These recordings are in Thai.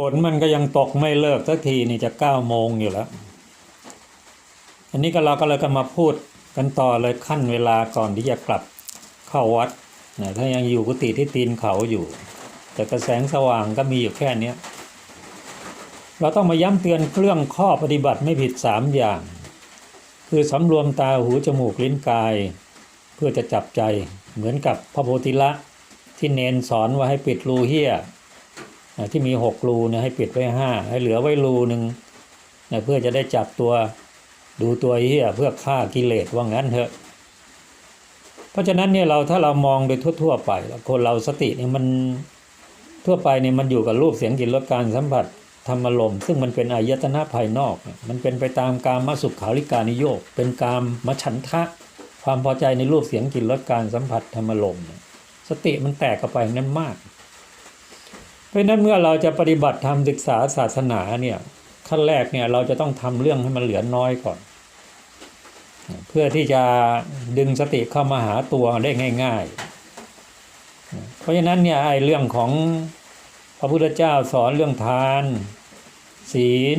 ฝนมันก็ยังตกไม่เลิกสักทีนี่จะเก้าโมงอยู่แล้ว อันนี้ก็เราก็เลยก็มาพูดกันต่อเลยขั้นเวลาก่อนที่จะกลับเข้าวัดนะถ้ายังอยู่กุฏิที่ตีนเขาอยู่ แต่กระแสงสว่างก็มีอยู่แค่เนี้ยเราต้องมาย้ำเตือนเรื่องข้อปฏิบัติไม่ผิดสามอย่าง คือสำรวมตาหูจมูกลิ้นกาย เพื่อจะจับใจเหมือนกับพระโพธิละที่เนนสอนว่าให้ปิดรูเฮี้ย ที่มีหกรูเนี่ยให้ปิดไว้ห้าให้เหลือไว้รูหนึ่งนะเพื่อจะได้จับตัวดูตัวเฮี้ยเพื่อฆ่ากิเลสว่างั้นเถอะ เพราะฉะนั้นเนี่ยเราถ้าเรามองโดยทั่ว ๆ ไป คนเราสติเนี่ยมันทั่วไปเนี่ยมันอยู่กับรูปเสียงกลิ่นรสการสัมผัสธรรมลมซึ่งมันเป็นอายตนะภายนอก มันเป็นไปตามกามสุขขาริการนิโยกเป็นกามมฉันทะ ความพอใจในรูปเสียงกลิ่นรสการสัมผัสธรรมลมสติมันแตกออกไปนั้นมาก ราะนั้นเมื่อเราจะปฏิบัติธรรมศึกษาศาสนาเนี่ยขั้นแรกเนี่ยเราจะต้องทำเรื่องให้มันเหลือน้อยก่อน เพื่อที่จะดึงสติเข้ามาหาตัวได้ง่าย ๆ เพราะฉะนั้นเนี่ยไอ้เรื่องของพระพุทธเจ้าสอนเรื่องทาน ศีล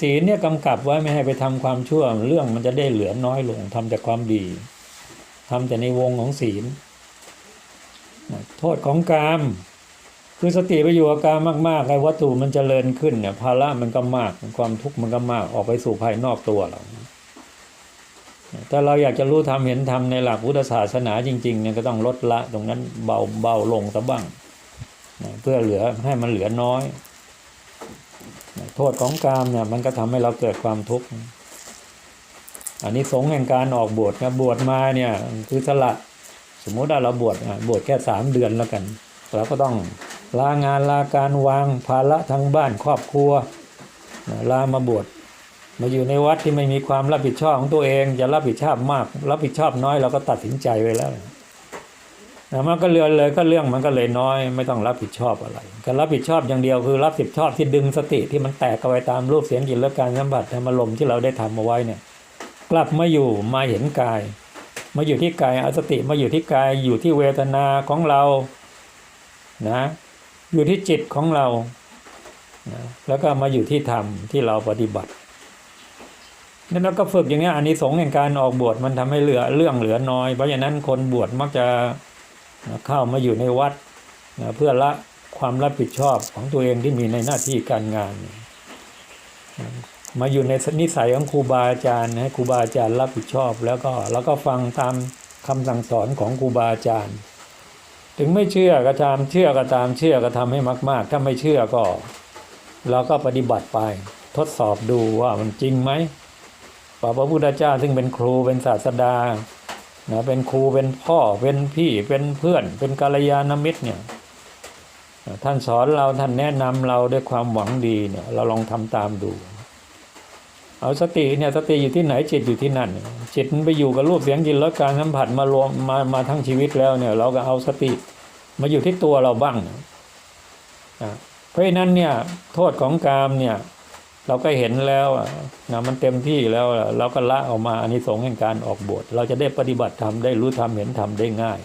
ศีลเนี่ยกำกับไว้ไม่ให้ไปทำความชั่วเรื่องมันจะได้เหลือน้อยลงทำแต่ความดีทำแต่ในวงของศีลโทษของกาม คือสติไปอยู่กับกามมากๆไอ้วัตถุมันจเจริญขึ้นเนี่ยภาระมันก็มากความทุกข์มันก็มากออกไปสู่ภายนอกตัวเราถ้าเราอยากจะรู้ทำเห็นทำในหลักพุทธศาสนาจริงๆเนี่ยก็ต้องลดละตรงนั้นเบาเบาลงซะบ้างเพื่อเหลือให้มันเหลือน้อย โทษของกามเนี่ยมันก็ทำให้เราเกิดความทุกข์อันนี้สงส์แห่งการออกบวชนะบวชมาเนี่ยคือสละ สมมุติว่าเราบวชบวชแค่สามเดือนแล้วกัน เราก็ต้อง ลางานลาการวางภาระทั้งบ้านครอบครัวลามาบวชมาอยู่ในวัดที่ไม่มีความรับผิดชอบของตัวเองจะรับผิดชอบมาก รับผิดชอบน้อยเราก็ตัดสินใจไว้แล้วนะมันก็เรือนเลยก็เรื่องมันก็เลยน้อย ไม่ต้องรับผิดชอบอะไรการรับผิดชอบอย่างเดียวคือรับผิดชอบที่ดึงสติที่มันแตกเอาไว้ตามรูปเสียงกลิ่นและการสัมผัสธรรมลมที่เราได้ทำเอาไว้เนี่ย กลับมาอยู่มาเห็นกาย มาอยู่ที่กายเอาสติมาอยู่ที่กายอยู่ที่เวทนาของเรานะ อยู่ที่จิตของเรา แล้วก็มาอยู่ที่ธรรมที่เราปฏิบัตินั่นเราก็ฝึกอย่างนี้อันนี้สงส์แห่งการออกบวชมันทำให้เหลือเรื่องเหลือน้อย เพราะฉะนั้นคนบวชมักจะเข้ามาอยู่ในวัดเพื่อละความรับผิดชอบของตัวเองที่มีในหน้าที่การงาน มาอยู่ในนิสัยของครูบาอาจารย์ให้ครูบาอาจารย์รับผิดชอบ แล้วก็แล้วก็ฟังตามคำสั่งสอนของครูบาอาจารย์ ถึงไม่เชื่อก็ตามเชื่อก็ตามเชื่อก็ทำให้มาก ๆ ถ้าไม่เชื่อก็เราก็ปฏิบัติไปทดสอบดูว่ามันจริงไหมพระพุทธเจ้าซึ่งเป็นครูเป็นศาสดานะเป็นครูเป็นพ่อเป็นพี่เป็นเพื่อน เป็นกัลยาณมิตรเนี่ยท่านสอนเราท่านแนะนำเราด้วยความหวังดีเนี่ยเราลองทำตามดู เอาสติเนี่ยสติอยู่ที่ไหนจิตอยู่ที่นั่น จิตมันไปอยู่กับรูปเสียงกลิ่นรสการสัมผัสมารวมมามาทั้งชีวิตแล้วเนี่ย เราก็เอาสติมาอยู่ที่ตัวเราบ้างนะเพราะฉะนั้นเนี่ยโทษของกามเนี่ย เราก็เห็นแล้วนะมันเต็มที่แล้วเราก็ละออกมาอันนี้สงแห่งการออกบวชเราจะได้ปฏิบัติธรรมได้รู้ธรรมเห็นธรรมได้ง่าย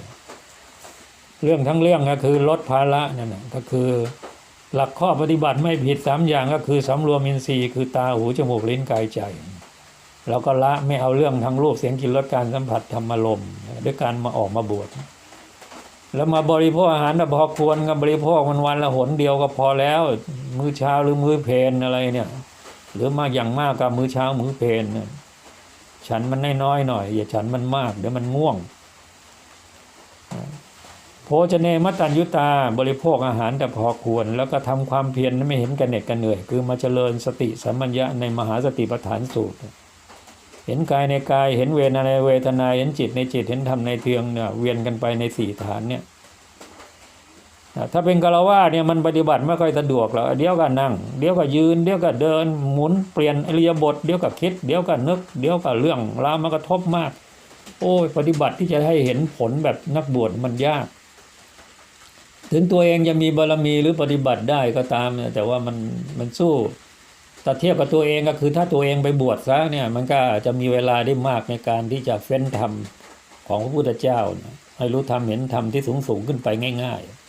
เรื่องทั้งเรื่องก็คือลดภาระนั่นนะก็คือ หลักข้อปฏิบัติไม่ผิดสามอย่างก็คือสำรวมอินทรีย์คือตาหูจมูกลิ้นกายใจเราก็ละไม่เอาเรื่องทางรูปเสียงกลิ่นรสการสัมผัสธรรมลมด้วยการมาออกมาบวชแล้วมาบริโภคอาหารพอควรกับบริโภคมันวันละหนเดียวก็พอแล้ว มื้อเช้าหรือมื้อเพลนอะไรเนี่ย หรือมากอย่างมากกับมื้อเช้ามื้อเพลนฉันมันน้อยๆหน่อยอย่าฉันมันมากเดี๋ยวมันง่วง โภชเนมัตัญยุตาบริโภคอาหารแต่พอควร แล้วก็ทำความเพียรไม่เห็นกันเหน็ดกันเหนื่อย คือมาเจริญสติสัมมัญญะในมหาสติปัฏฐานสูตร เห็นกายในกายเห็นเวทนาในเวทนาเห็นจิตในจิตเห็นธรรมในเทืองเนี่ยเวียนกันไปในสี่ฐานเนี่ยถ้าเป็นกะละว่าเนี่ยมันปฏิบัติไม่ค่อยสะดวกหรอกเดี๋ยวก็นั่ง เดี๋ยวก็ยืน เดี๋ยวก็เดินหมุนเปลี่ยนอริยบท เดี๋ยวก็คิด เดี๋ยวก็นึก เดี๋ยวก็เรื่องราวมันกระทบมาก โอ้ยปฏิบัติที่จะให้เห็นผลแบบนักบวชมันยาก ถึงตัวเองจะมีบารมีหรือปฏิบัติได้ก็ตามเนี่ยแต่ว่ามันมันสู้ถ้าเทียบกับตัวเองก็คือถ้าตัวเองไปบวชซะเนี่ยมันก็จะมีเวลาได้มากในการที่จะเฟ้นธรรมของพระพุทธเจ้าให้รู้ธรรมเห็นธรรมที่สูงสูงขึ้นไปง่าย ๆ